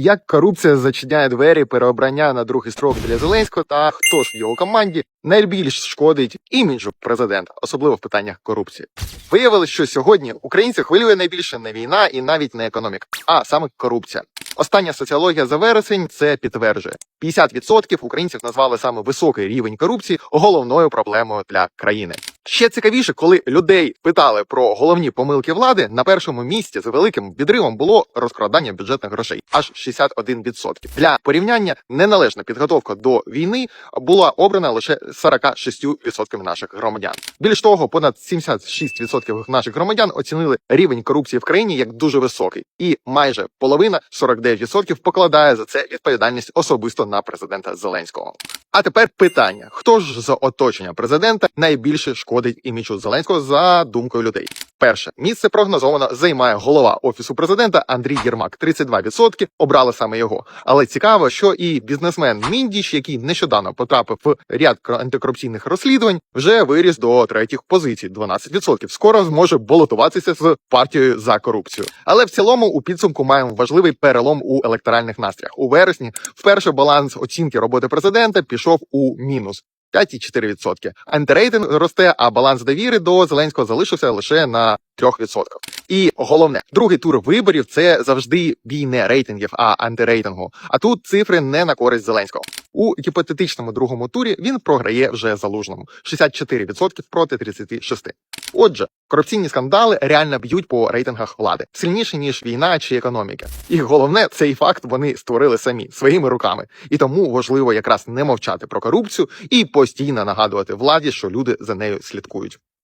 Як корупція зачиняє двері переобрання на другий строк для Зеленського та хто ж в його команді найбільш шкодить іміджу президента, особливо в питаннях корупції. Виявилось, що сьогодні українців хвилює найбільше не війна і навіть не економіка, а саме корупція. Остання соціологія за вересень це підтверджує. 50% українців назвали саме високий рівень корупції головною проблемою для країни. Ще цікавіше, коли людей питали про головні помилки влади, на першому місці з великим відривом було розкрадання бюджетних грошей, аж 61%. Для порівняння неналежна підготовка до війни була обрана лише 46% наших громадян. Більш того, понад 76% наших громадян оцінили рівень корупції в країні як дуже високий, і майже половина 49% покладає за це відповідальність особисто на президента Зеленського. А тепер питання: хто ж з оточення президента найбільше шкодить іміджу Зеленського за думкою людей? Перше місце прогнозовано займає голова офісу президента Андрій Єрмак. 32% обрали саме його. Але цікаво, що і бізнесмен Міндіч, який нещодавно потрапив в ряд кор- антикорупційних розслідувань, вже виріс до третіх позицій 12%. Скоро зможе балотуватися з партією за корупцію. Але в цілому у підсумку маємо важливий перелом у електоральних настроях. У вересні вперше баланс оцінки роботи президента пішов у мінус. 5,4%. Антирейтинг росте, а баланс довіри до Зеленського залишився лише на 3%. І головне, другий тур виборів це завжди бій не рейтингів, а антирейтингу. А тут цифри не на користь Зеленського. У гіпотетичному другому турі він програє вже залужному 64% проти 36%. Отже, корупційні скандали реально б'ють по рейтингах влади сильніше ніж війна чи економіка. І головне, цей факт вони створили самі своїми руками. І тому важливо якраз не мовчати про корупцію і постійно нагадувати владі, що люди за нею слідкують.